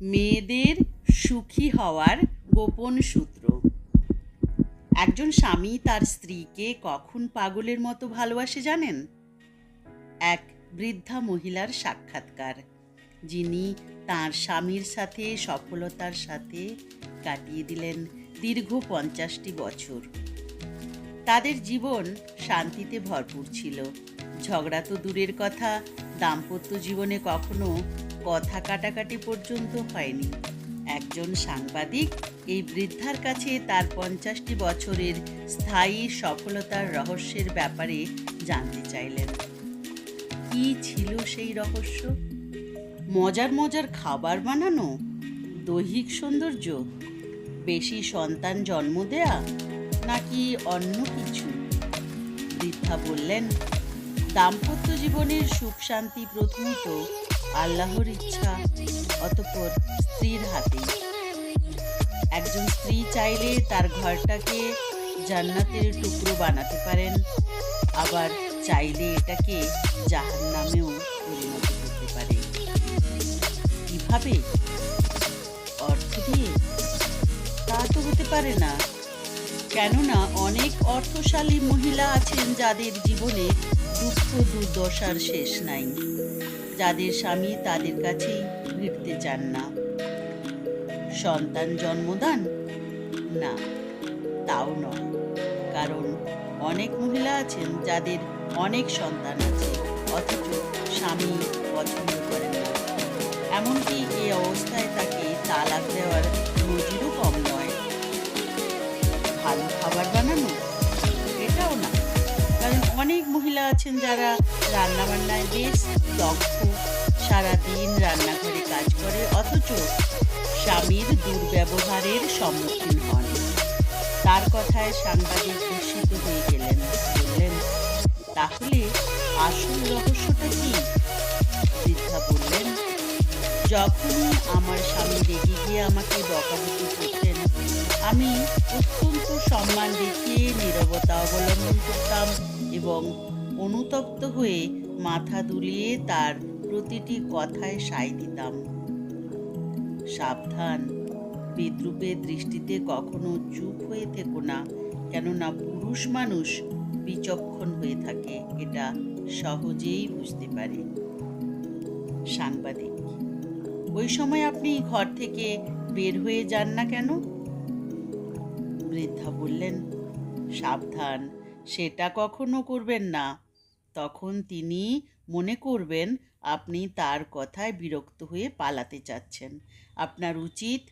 মেয়েদের সুখী হওয়ার গোপন সূত্র। একজন স্বামী তার স্ত্রীকে কখন পাগলের মতো ভালোবাসে জানেন? এক বৃদ্ধা মহিলার সাক্ষাৎকার, যিনি তার স্বামীর সাথে সফলতার সাথে কাটিয়ে দিলেন দীর্ঘ পঞ্চাশটি বছর। তাদের জীবন শান্তিতে ভরপুর ছিল। ঝগড়া তো দূরের কথা, দাম্পত্য জীবনে কখনো কথা কাটাকাটি পর্যন্ত হয়নি। একজন সাংবাদিক এই বৃদ্ধার কাছে তার পঞ্চাশটি বছরের স্থায়ী সফলতার রহস্যের ব্যাপারে জানতে চাইলেন। কি ছিল সেই রহস্য? মজার মজার খাবার বানানো? দৈহিক সৌন্দর্য? বেশি সন্তান জন্ম দেয়া? নাকি অন্য কিছু? বৃদ্ধা বললেন, দাম্পত্য জীবনের সুখ শান্তি প্রথমত আল্লাহর ইচ্ছা, অতঃপর স্ত্রীর হাতে। একজন স্ত্রী চাইলে তার ঘরটাকে জান্নাতের টুকরো বানাতে পারেন, আবার চাইলে এটাকে জাহান নামেও পরিণত করতে পারে কীভাবে? অর্থ দিয়ে? তা তো হতে পারে না। কেননা অনেক অর্থশালী মহিলা আছেন যাদের জীবনে দুঃখ দুর্দশার শেষ নাই। যাদের স্বামী তাদের কাছেই ভিড়তে চান না। সন্তান জন্মদান? না, তাও নয়। কারণ অনেক মহিলা আছেন যাদের অনেক সন্তান আছে, অথচ স্বামী পছন্দ করেন না। এমনকি এই অবস্থায় তাকে তালাক দেওয়ার নজিরও কম নয়। ভালো খাবার বানানো অনেক মহিলা আছেন যারা রান্নাবান্নায় বেশ দক্ষ, সারাদিন রান্নাঘরে কাজ করে, অথচ স্বামীর দুর্ব্যবহারের সম্মুখীন হন। তার কথায় সাংবাদিক বিস্মিত হয়ে গেলেন, বললেন, তাহলে আসল রহস্যটা কি? বৃদ্ধা বললেন, যখনই আমার স্বামী রেগে গিয়ে আমাকে বকাবকি করতেন, আমি অত্যন্ত সম্মান দেখিয়ে নীরবতা অবলম্বন করতাম। এবং অনুতপ্ত হয়ে মাথা দুলিয়ে তার প্রতিটি কথায় সায় দিতাম। সাবধান, বিদ্রুপের দৃষ্টিতে কখনো চুপ হয়ে থেকো না, কেননা পুরুষ মানুষ বিচক্ষণ হয়ে থাকে, এটা সহজেই বুঝতে পারে। সাংবাদিক, ওই সময় আপনি ঘর থেকে বের হয়ে যান না কেন? বৃদ্ধা বললেন, সাবধান সেটা কখনো করবেন না। তখন তিনি মনে করবেন আপনি তার কথায় বিরক্ত হয়ে পালাতে চাচ্ছেন। আপনার উচিত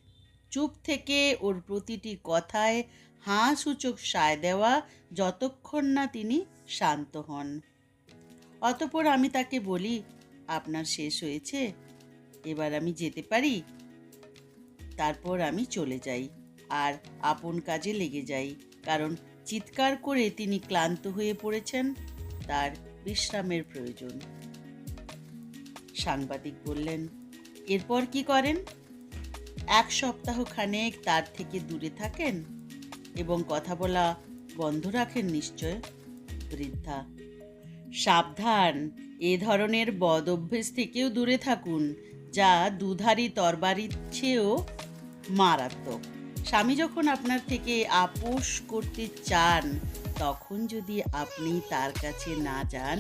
চুপ থেকে ওর প্রতিটি কথায় হাঁ সূচক সায় দেওয়া যতক্ষণ না তিনি শান্ত হন। অতপর আমি তাকে বলি, আপনার শেষ হয়েছে? এবার আমি যেতে পারি? তারপর আমি চলে যাই, আর আপন কাজে লেগে যাই, কারণ চিৎকার করে তিনি ক্লান্ত হয়ে পড়েছেন, তার বিশ্রামের প্রয়োজন। সাংবাদিক বললেন, এরপর কি করেন? এক সপ্তাহ খানেক তার থেকে দূরে থাকেন এবং কথা বলা বন্ধ রাখেন নিশ্চয়? বৃদ্ধা, সাবধান, এ ধরনের বদ অভ্যেস থেকেও দূরে থাকুন, যা দুধারি তরবারির চেয়েও মারাত্মক। স্বামী যখন আপনার থেকে আপোষ করতে চান, তখন যদি আপনি তার কাছে না যান,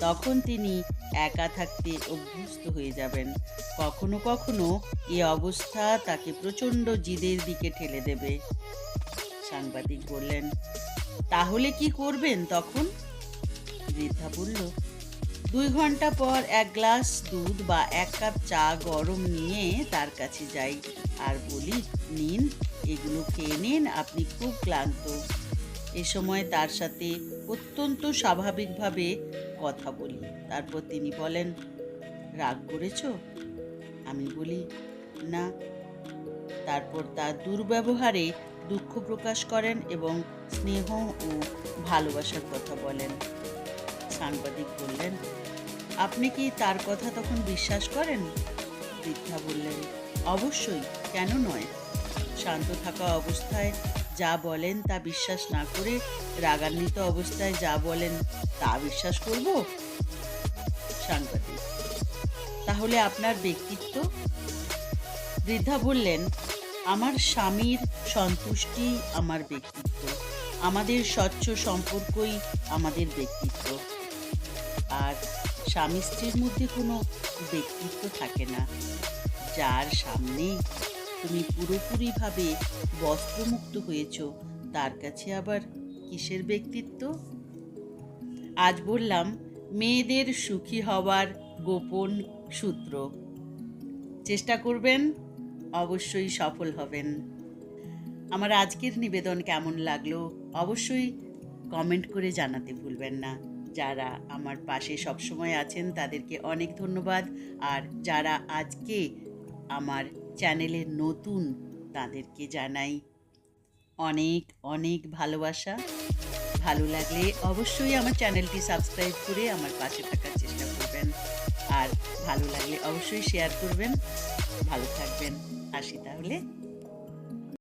তখন তিনি একা থাকতে অভ্যস্ত হয়ে যাবেন। কখনো কখনো এ অবস্থা তাকে প্রচণ্ড জিদের দিকে ঠেলে দেবে। সাংবাদিক বললেন, তাহলে কি করবেন তখন? বৃদ্ধা বলল, দুই ঘণ্টা পর এক গ্লাস দুধ বা এক কাপ চা গরম নিয়ে তার কাছে যাই। আর বলি, নিন এগুলো খেয়ে নিন, আপনি খুব ক্লান্ত। এ সময় তার সাথে অত্যন্ত স্বাভাবিকভাবে কথা বলি। তারপর তিনি বলেন, রাগ করেছ? আমি বলি, না। তারপর তার দুর্ব্যবহারে দুঃখ প্রকাশ করেন এবং স্নেহ ও ভালোবাসার কথা বলেন। সাংবাদিক বললেন, আপনি কি তার কথা তখন বিশ্বাস করেন? বৃদ্ধা বললেন, অবশ্যই, কেন নয়? শান্ত থাকা অবস্থায় যা বলেন তা বিশ্বাস না করে রাগান্বিত অবস্থায় যা বলেন তা বিশ্বাস করব? সাংবাদিক। তাহলে আপনার ব্যক্তিত্ব? বৃদ্ধা বললেন, আমার স্বামীর সন্তুষ্টি আমার ব্যক্তিত্ব। আমাদের স্বচ্ছ সম্পর্কই আমাদের ব্যক্তিত্ব। আর স্বামী স্ত্রীর মধ্যে কোনো ব্যক্তিত্ব থাকে না। যার সামনে তুমি পুরোপুরিভাবে বস্ত্রমুক্ত হয়েছ। তার কাছে আবার কিসের ব্যক্তিত্ব? আজ বললাম, মেয়েদের সুখী হওয়ার গোপন সূত্র। চেষ্টা করবেন, অবশ্যই সফল হবেন। আমার আজকের নিবেদন কেমন লাগল অবশ্যই কমেন্ট করে জানাতে ভুলবেন না। যারা আমার পাশে সবসময় আছেন, তাদেরকে অনেক ধন্যবাদ। আর যারা আজকে আমার চ্যানেলে নতুন তাদেরকে জানাই অনেক অনেক ভালোবাসা। ভালো লাগলে অবশ্যই আমার চ্যানেলটি সাবস্ক্রাইব করে আমার পাশে থাকার চেষ্টা করবেন। আর ভালো লাগলে অবশ্যই শেয়ার করবেন। ভালো থাকবেন। আসি তাহলে।